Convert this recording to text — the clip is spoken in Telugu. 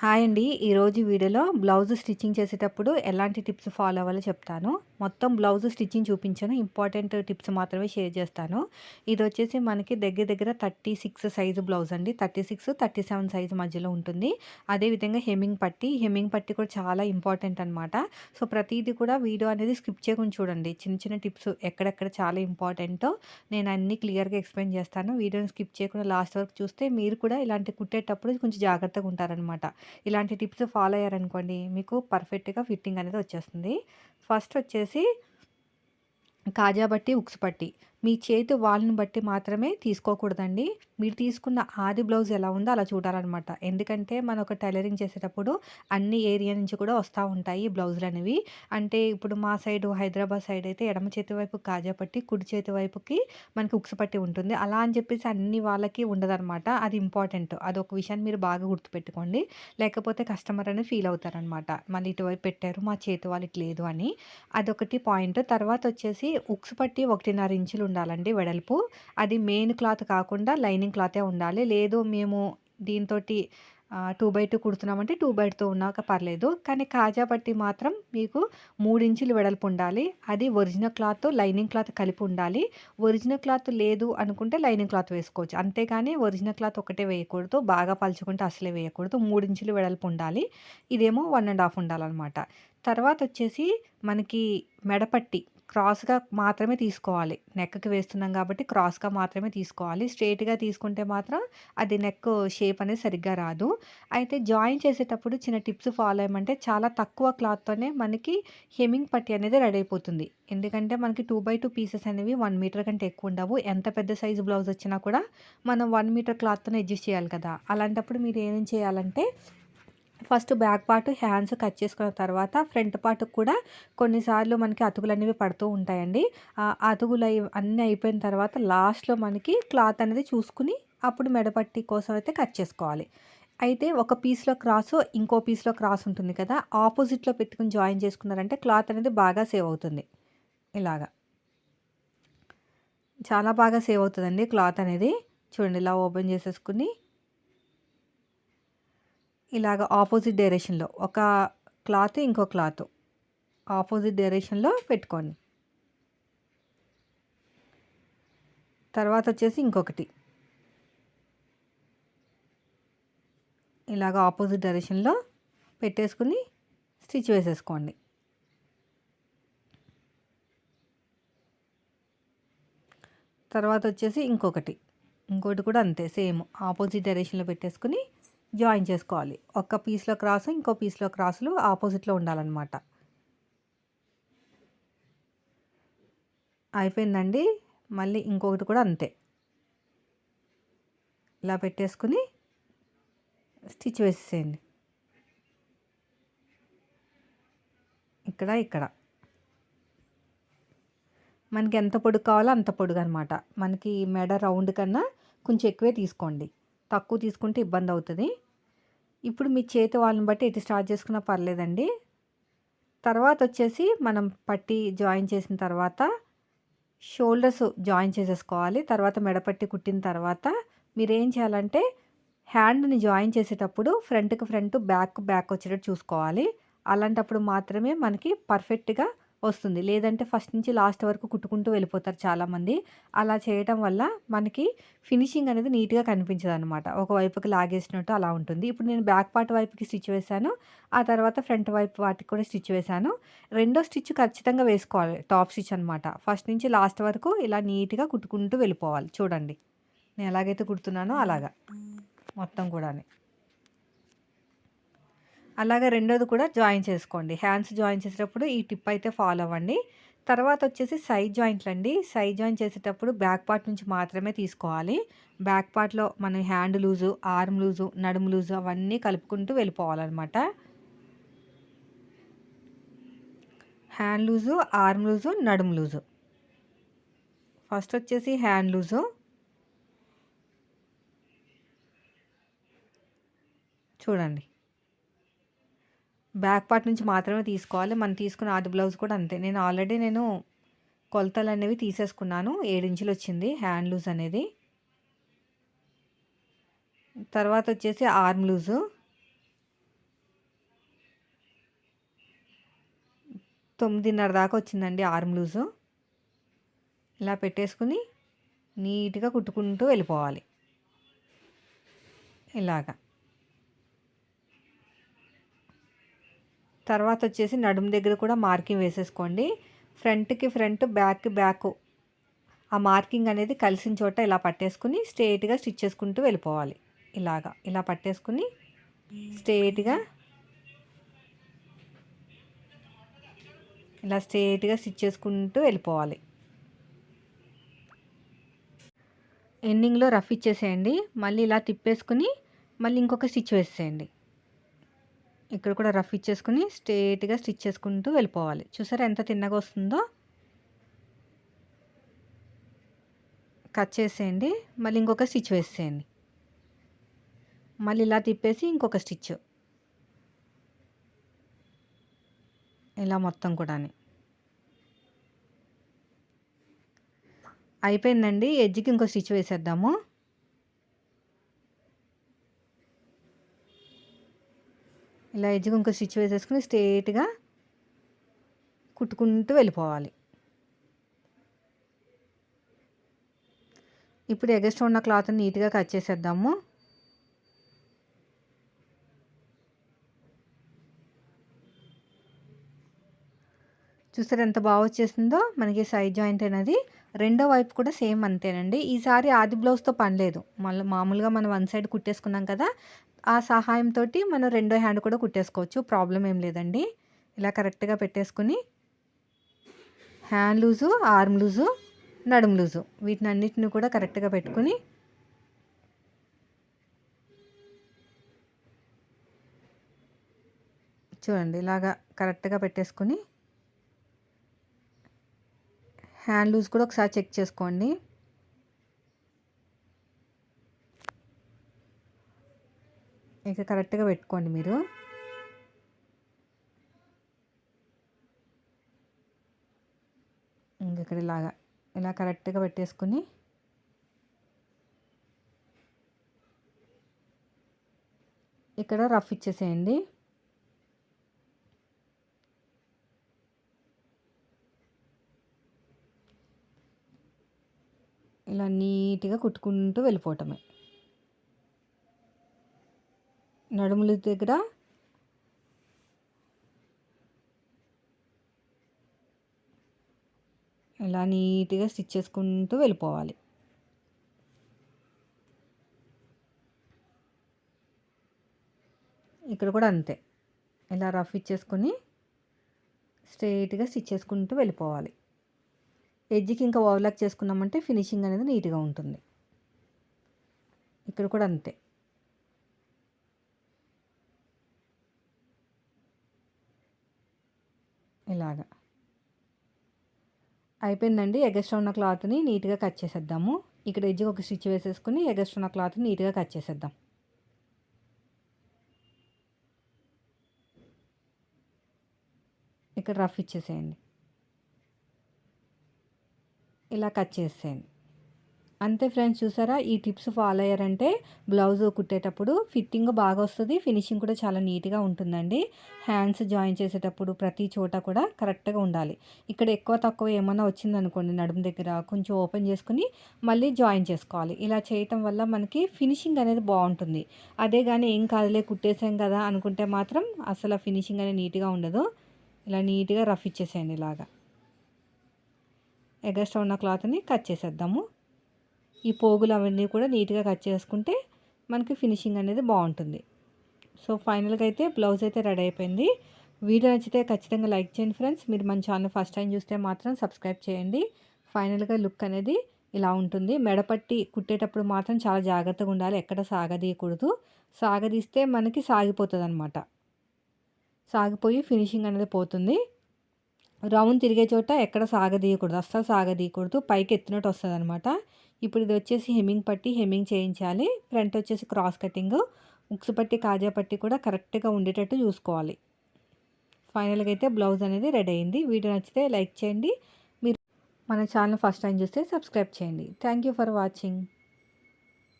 హాయ్ అండి. ఈరోజు వీడియోలో బ్లౌజ్ స్టిచ్చింగ్ చేసేటప్పుడు ఎలాంటి టిప్స్ ఫాలో అవ్వాలో చెప్తాను. మొత్తం బ్లౌజ్ స్టిచ్చింగ్ చూపించాను. ఇంపార్టెంట్ టిప్స్ మాత్రమే షేర్ చేస్తాను. ఇది వచ్చేసి మనకి దగ్గర దగ్గర థర్టీ సిక్స్ సైజు బ్లౌజ్ అండి. Thirty six thirty seven size మధ్యలో ఉంటుంది. అదేవిధంగా హెమ్మింగ్ పట్టి హెమ్మింగ్ పట్టి కూడా చాలా ఇంపార్టెంట్ అనమాట సో ప్రతిదీ కూడా వీడియో అనేది స్కిప్ చేయకుండా చూడండి. చిన్న చిన్న టిప్స్ ఎక్కడెక్కడ చాలా ఇంపార్టెంటో. నేను అన్ని క్లియర్గా ఎక్స్ప్లెయిన్ చేస్తాను. వీడియోని స్కిప్ చేయకుండా లాస్ట్ వరకు చూస్తే మీరు కూడా ఇలాంటి కుట్టేటప్పుడు కొంచెం జాగ్రత్తగా ఉంటారనమాట ఇలాంటి టిప్స్ ఫాలో అయ్యారనుకోండి మీకు పర్ఫెక్ట్గా ఫిట్టింగ్ అనేది వచ్చేస్తుంది. ఫస్ట్ వచ్చేసి కాజా బట్టి ఉక్స్ పట్టి. మీ చేతి వాళ్ళని బట్టి మాత్రమే తీసుకోకూడదండి. మీరు తీసుకున్న ఆది బ్లౌజ్ ఎలా ఉందో అలా చూడాలన్నమాట. ఎందుకంటే మనం ఒక టైలరింగ్ చేసేటప్పుడు అన్ని ఏరియా నుంచి కూడా వస్తూ ఉంటాయి బ్లౌజులు అనేవి. అంటే ఇప్పుడు మా సైడ్ హైదరాబాద్ సైడ్ అయితే ఎడమ చేతి వైపు కాజా పట్టి కుడి చేతి వైపుకి మనకి ఉక్స్ పట్టి ఉంటుంది. అలా అని చెప్పేసి అన్ని వాళ్ళకి ఉండదన్నమాట. అది ఇంపార్టెంట్. అది ఒక విషయాన్ని మీరు బాగా గుర్తుపెట్టుకోండి. లేకపోతే కస్టమర్ అనేది ఫీల్ అవుతారనమాట మళ్ళీ ఇటువైపు పెట్టారు మా చేతి వాళ్ళకి లేదు అని. అదొకటి పాయింట్. తర్వాత వచ్చేసి ఉక్స్ పట్టి ఒకటిన్నర ఇంచులు ఉండాలండి వెడల్పు. అది మెయిన్ క్లాత్ కాకుండా లైనింగ్ క్లాతే ఉండాలి. లేదు మేము దీంతో టూ బై టూ కుడుతున్నామంటే టూ బై టూ ఉన్నాక పర్లేదు. కానీ కాజా పట్టి మాత్రం మీకు మూడు ఇంచులు వెడల్పు ఉండాలి. అది ఒరిజినల్ క్లాత్ లైనింగ్ క్లాత్ కలిపి ఉండాలి. ఒరిజినల్ క్లాత్ లేదు అనుకుంటే లైనింగ్ క్లాత్ వేసుకోవచ్చు. అంతేగాని ఒరిజినల్ క్లాత్ ఒకటే వేయకూడదు. బాగా పలుచుకుంటే అసలే వేయకూడదు. మూడు ఇంచులు వెడల్పు ఉండాలి. ఇదేమో వన్ అండ్ హాఫ్ ఉండాలన్నమాట. తర్వాత వచ్చేసి మనకి మెడపట్టి క్రాస్గా మాత్రమే తీసుకోవాలి. నెక్కి వేస్తున్నాం కాబట్టి క్రాస్గా మాత్రమే తీసుకోవాలి. స్ట్రేట్గా తీసుకుంటే మాత్రం అది నెక్ షేప్ అనేది సరిగ్గా రాదు. అయితే జాయిన్ చేసేటప్పుడు చిన్న టిప్స్ ఫాలో అయ్యమంటే చాలా తక్కువ క్లాత్తోనే మనకి హెమింగ్ పట్టి అనేది రెడీ అయిపోతుంది. ఎందుకంటే మనకి టూ బై టూ పీసెస్ అనేవి వన్ మీటర్ కంటే ఎక్కువ ఉండవు. ఎంత పెద్ద సైజు బ్లౌజ్ వచ్చినా కూడా మనం వన్ మీటర్ క్లాత్తోనే అడ్జస్ట్ చేయాలి కదా. అలాంటప్పుడు మీరు ఏమేం చేయాలంటే first back part hands cut చేసుకున్న తర్వాత ఫ్రంట్ పార్ట్ కూడా కొన్నిసార్లు మనకి అతుకులు అనేవి పడుతూ ఉంటాయండి. అతుకులు అన్నీ అయిపోయిన తర్వాత లాస్ట్లో మనకి క్లాత్ అనేది చూసుకుని అప్పుడు మెడపట్టి కోసం అయితే కట్ చేసుకోవాలి. అయితే ఒక పీస్లో క్రాస్ ఇంకో పీస్లో క్రాస్ ఉంటుంది కదా ఆపోజిట్లో పెట్టుకుని జాయిన్ చేసుకున్నారంటే క్లాత్ అనేది బాగా సేవ్ అవుతుంది. ఇలాగా. చాలా బాగా సేవ్ అవుతుందండి క్లాత్ అనేది. చూడండి ఇలా ఓపెన్ చేసేసుకుని ఇలాగ ఆపోజిట్ డైరెక్షన్లో ఒక క్లాత్ ఇంకో క్లాత్. ఆపోజిట్ డైరెక్షన్లో పెట్టుకోండి. తర్వాత వచ్చేసి ఇంకొకటి. ఇలాగ ఆపోజిట్ డైరెక్షన్లో పెట్టేసుకుని స్టిచ్ వేసేసుకోండి. తర్వాత వచ్చేసి ఇంకొకటి. ఇంకోటి కూడా అంతే సేమ్. ఆపోజిట్ డైరెక్షన్లో పెట్టేసుకుని జాయిన్ చేసుకోవాలి. ఒక్క పీస్లో క్రాస్ ఇంకో పీస్లో క్రాసులు ఆపోజిట్లో ఉండాలన్నమాట. అయిపోయిందండి. మళ్ళీ ఇంకొకటి కూడా అంతే. ఇలా పెట్టేసుకుని స్టిచ్ వేసేసేయండి. ఇక్కడ ఇక్కడ. మనకి ఎంత పొడుగు కావాలో అంత పొడుగు అనమాట మనకి మెడ రౌండ్ కన్నా కొంచెం ఎక్కువే తీసుకోండి. తక్కువ తీసుకుంటే ఇబ్బంది అవుతుంది. ఇప్పుడు మీ చేతి వాళ్ళని బట్టి ఎటు స్టార్ట్ చేసుకున్నా పర్లేదండి. తర్వాత వచ్చేసి మనం పట్టి జాయిన్ చేసిన తర్వాత షోల్డర్స్ జాయిన్ చేసేసుకోవాలి. తర్వాత మెడపట్టి కుట్టిన తర్వాత మీరు ఏం చేయాలంటే హ్యాండ్ని జాయిన్ చేసేటప్పుడు ఫ్రంట్కి ఫ్రంట్ బ్యాక్ బ్యాక్ వచ్చేటట్టు చూసుకోవాలి. అలాంటప్పుడు మాత్రమే మనకి పర్ఫెక్ట్గా వస్తుంది. లేదంటే ఫస్ట్ నుంచి లాస్ట్ వరకు కుట్టుకుంటూ వెళ్ళిపోతారు చాలామంది. అలా చేయటం వల్ల మనకి ఫినిషింగ్ అనేది నీట్గా కనిపించదు అనమాట ఒకవైపుకి లాగేసినట్టు అలా ఉంటుంది. ఇప్పుడు నేను బ్యాక్ పార్ట్ వైపుకి స్టిచ్ వేశాను. ఆ తర్వాత ఫ్రంట్ వైపు వాటికి కూడా స్టిచ్ వేశాను. రెండో స్టిచ్ ఖచ్చితంగా వేసుకోవాలి. టాప్ స్టిచ్ అనమాట ఫస్ట్ నుంచి లాస్ట్ వరకు ఇలా నీట్గా కుట్టుకుంటూ వెళ్ళిపోవాలి. చూడండి. నేను ఎలాగైతే కుడుతున్నానో అలాగా. మొత్తం కూడా అలాగే రెండోది కూడా జాయిన్ చేసుకోండి. హ్యాండ్స్ జాయిన్ చేసేటప్పుడు ఈ టిప్ అయితే ఫాలో అవ్వండి. తర్వాత వచ్చేసి సైడ్ జాయింట్లు అండి సైడ్ జాయిన్ చేసేటప్పుడు బ్యాక్ పార్ట్ నుంచి మాత్రమే తీసుకోవాలి. బ్యాక్ పార్ట్లో మనం హ్యాండ్ లూజు ఆర్మ్ లూజు నడుము లూజు అవన్నీ కలుపుకుంటూ వెళ్ళిపోవాలన్నమాట. హ్యాండ్ లూజు ఆర్మ్ లూజు నడుము లూజు. ఫస్ట్ వచ్చేసి హ్యాండ్ లూజు. చూడండి. బ్యాక్ పార్ట్ నుంచి మాత్రమే తీసుకోవాలి. మనం తీసుకున్న ఆది బ్లౌజ్ కూడా అంతే. నేను ఆల్రెడీ నేను కొలతలు అనేవి తీసేసుకున్నాను. ఏడించులు వచ్చింది హ్యాండ్ లూజ్ అనేది. తర్వాత వచ్చేసి ఆర్మ్ లూజు. తొమ్మిదిన్నర దాకా వచ్చిందండి ఆర్మ్ లూజు. ఇలా పెట్టేసుకుని నీట్గా కుట్టుకుంటూ వెళ్ళిపోవాలి. ఇలాగా. తర్వాత వచ్చేసి నడుము దగ్గర కూడా మార్కింగ్ వేసేసుకోండి. ఫ్రంట్కి ఫ్రంట్ బ్యాక్ బ్యాక్ ఆ మార్కింగ్ అనేది కలిసిన చోట ఇలా పట్టేసుకుని స్ట్రేట్గా స్టిచ్ చేసుకుంటూ వెళ్ళిపోవాలి. ఇలాగా ఇలా పట్టేసుకుని స్ట్రేట్గా ఇలా స్ట్రేట్గా స్టిచ్ చేసుకుంటూ వెళ్ళిపోవాలి. ఎండింగ్లో రఫ్ ఇచ్చేసేయండి. మళ్ళీ ఇలా తిప్పేసుకుని మళ్ళీ ఇంకొక స్టిచ్ వేసేయండి ఇక్కడ కూడా రఫ్ ఇచ్చేసుకుని స్ట్రేట్గా స్టిచ్ చేసుకుంటూ వెళ్ళిపోవాలి. చూసారా ఎంత తిన్నగా వస్తుందో? కట్ చేసేయండి. మళ్ళీ ఇంకొక స్టిచ్ వేసేయండి. మళ్ళీ ఇలా తిప్పేసి ఇంకొక స్టిచ్. ఇలా మొత్తం కూడా అయిపోయిందండి. ఎడ్జ్కి ఇంకో స్టిచ్ వేసేద్దాము. ఇలా ఎడ్జ్కి ఇంకో స్టిచ్ వేసేసుకుని స్ట్రేట్గా కుట్టుకుంటూ వెళ్ళిపోవాలి. ఇప్పుడు ఎగస్ట్ ఉన్న క్లాత్ నీట్గా కట్ చేసేద్దాము. చూసారు ఎంత బాగా వచ్చేసిందో? మనకి సైడ్ జాయింట్ అనేది రెండో వైపు కూడా సేమ్ అంతేనండి. ఈసారి ఆది బ్లౌజ్తో పనిలేదు మళ్ళీ మామూలుగా మనం వన్ సైడ్ కుట్టేసుకున్నాం కదా ఆ సహాయంతో మనం రెండో హ్యాండ్ కూడా కుట్టేసుకోవచ్చు. ప్రాబ్లం ఏం లేదండి. ఇలా కరెక్ట్గా పెట్టేసుకుని హ్యాండ్ లూజు ఆర్మ్ లూజు నడుం లూజు వీటిని అన్నిటిని కూడా కరెక్ట్గా పెట్టుకుని చూడండి ఇలాగా కరెక్ట్గా పెట్టేసుకుని హ్యాండ్ లూజ్ కూడా ఒకసారి చెక్ చేసుకోండి. ఇక కరెక్ట్గా పెట్టుకోండి మీరు. ఇంక ఇక్కడ ఇలాగా ఇలా కరెక్ట్గా పెట్టేసుకుని ఇక్కడ రఫ్ ఇచ్చేసేయండి. ఇలా నీట్గా కుట్టుకుంటూ వెళ్ళిపోవటమే. నడుముల దగ్గర. ఇలా నీట్గా స్టిచ్ చేసుకుంటూ వెళ్ళిపోవాలి. ఇక్కడ కూడా అంతే. ఇలా రఫ్ ఇచ్చేసుకొని స్ట్రైట్గా స్టిచ్ చేసుకుంటూ వెళ్ళిపోవాలి. ఎడ్జ్కి ఇంకా ఓవర్లాక్ చేసుకున్నామంటే ఫినిషింగ్ అనేది నీట్గా ఉంటుంది. ఇక్కడ కూడా అంతే. ఇలాగా. అయిపోయిందండి ఎగస్ట్రా ఉన్న క్లాత్ని నీట్గా కట్ చేసేద్దాము. ఇక్కడ ఎడ్జ్కి ఒక స్టిచ్ వేసేసుకుని ఎగస్ట్రా ఉన్న క్లాత్ని నీట్గా కట్ చేసేద్దాం. ఇక్కడ రఫ్ ఇచ్చేసేయండి. ఇలా కట్ చేసేయండి. అంతే ఫ్రెండ్స్ చూసారా? ఈ టిప్స్ ఫాలో అయ్యారంటే బ్లౌజ్ కుట్టేటప్పుడు ఫిట్టింగ్ బాగా వస్తుంది ఫినిషింగ్ కూడా చాలా నీట్గా ఉంటుందండి. హ్యాండ్స్ జాయిన్ చేసేటప్పుడు ప్రతి చోట కూడా కరెక్ట్గా ఉండాలి. ఇక్కడ ఎక్కువ తక్కువ ఏమన్నా వచ్చిందనుకోండి నడుము దగ్గర కొంచెం ఓపెన్ చేసుకుని మళ్ళీ జాయిన్ చేసుకోవాలి. ఇలా చేయటం వల్ల మనకి ఫినిషింగ్ అనేది బాగుంటుంది. అదే కానీ ఏం కాదులే కుట్టేసాం కదా అనుకుంటే మాత్రం అసలు ఫినిషింగ్ అనేది నీట్గా ఉండదు. ఇలా నీట్గా రఫ్ ఇచ్చేసేయండి ఇలాగా. ఎగస్ట్రా ఉన్న క్లాత్ని కట్ చేసేద్దాము. ఈ పోగులు అవన్నీ కూడా నీట్గా కట్ చేసుకుంటే మనకి ఫినిషింగ్ అనేది బాగుంటుంది. సో ఫైనల్గా అయితే బ్లౌజ్ అయితే రెడీ అయిపోయింది. వీడియో నచ్చితే ఖచ్చితంగా లైక్ చేయండి ఫ్రెండ్స్. మీరు మన ఛానల్ ఫస్ట్ టైం చూస్తే మాత్రం సబ్స్క్రైబ్ చేయండి. ఫైనల్గా లుక్ అనేది ఇలా ఉంటుంది. మెడపట్టి కుట్టేటప్పుడు మాత్రం చాలా జాగ్రత్తగా ఉండాలి. ఎక్కడ సాగదీయకూడదు. సాగదీస్తే మనకి సాగిపోతుంది అనమాట సాగిపోయి ఫినిషింగ్ అనేది పోతుంది. రౌండ్ తిరిగే చోట ఎక్కడ సాగదీయకూడదు. అస్సలు సాగదీయకూడదు. పైకి ఎత్తినట్టు వస్తుంది అనమాట ఇప్పుడు ఇది వచ్చేసి హెమ్మింగ్ పట్టి హెమ్మింగ్ చేయించాలి. ఫ్రంట్ వచ్చేసి క్రాస్ కటింగ్ ఉక్స్ పట్టి కాజా పట్టి కూడా కరెక్ట్గా ఉండేటట్టు చూసుకోవాలి. ఫైనల్గా అయితే బ్లౌజ్ అనేది రెడీ అయింది. వీడియో నచ్చితే లైక్ చేయండి. మీరు మన ఛానల్ ఫస్ట్ టైం చూస్తే సబ్స్క్రైబ్ చేయండి. Thank you for watching.